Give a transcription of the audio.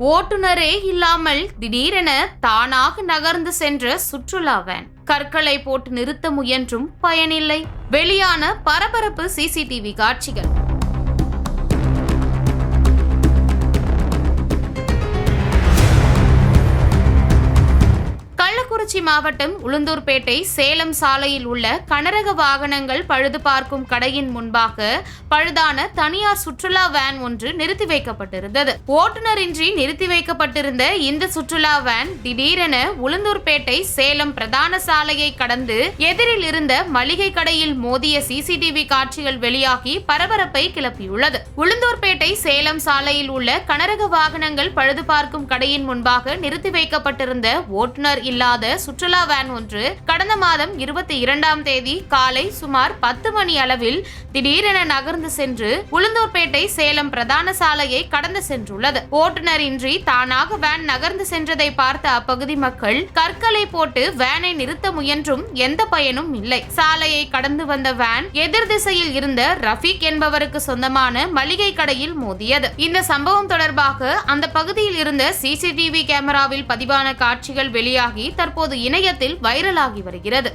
ஓட்டுநரே இல்லாமல் திடீரென தானாக நகர்ந்து சென்ற சுற்றுலா வேன் கற்களை போட்டு நிறுத்த முயன்றும் பயனில்லை. வெளியான பரபரப்பு சிசிடிவி காட்சிகள். கள்ளக்குறிச்சி மாவட்டம் உளுந்தூர்பேட்டை சேலம் சாலையில் உள்ள கனரக வாகனங்கள் பழுது பார்க்கும் கடையின் முன்பாக பழுதான தனியார் சுற்றுலா வேன் ஒன்று நிறுத்தி வைக்கப்பட்டிருந்தது. ஓட்டுநரின்றி நிறுத்தி வைக்கப்பட்டிருந்த இந்த சுற்றுலா வேன் திடீரென உளுந்தூர்பேட்டை சேலம் பிரதான சாலையை கடந்து எதிரில் இருந்த மளிகை கடையில் மோதிய சிசிடிவி காட்சிகள் வெளியாகி பரபரப்பை கிளப்பியுள்ளது. உளுந்தூர்பேட்டை சேலம் சாலையில் உள்ள கனரக வாகனங்கள் பழுது பார்க்கும் கடையின் முன்பாக நிறுத்தி வைக்கப்பட்டிருந்த ஓட்டுநர் இல்லாத சுற்றுலா வேன் ஒன்று கடந்த மாதம் இருபத்தி இரண்டாம் தேதி காலை சுமார் பத்து மணி அளவில் திடீரென நகர்ந்து சென்று உளுந்தூர்பேட்டை சேலம் பிரதான சாலையை கடந்து சென்றுள்ளது. ஓட்டுநர் இன்றி தானாக வேன் நகர்ந்து சென்றதை பார்த்த அப்பகுதி மக்கள் கற்களை போட்டு வேனை நிறுத்த முயன்றும் எந்த பயனும் இல்லை. சாலையை கடந்து வந்த வேன் எதிர் திசையில் இருந்த ரஃபீக் என்பவருக்கு சொந்தமான மளிகை கடையில் மோதியது. இந்த சம்பவம் தொடர்பாக அந்த பகுதியில் இருந்த சிசிடிவி கேமராவில் பதிவான காட்சிகள் வெளியாகி தற்போது இணையத்தில் வைரலாகி வருகிறது.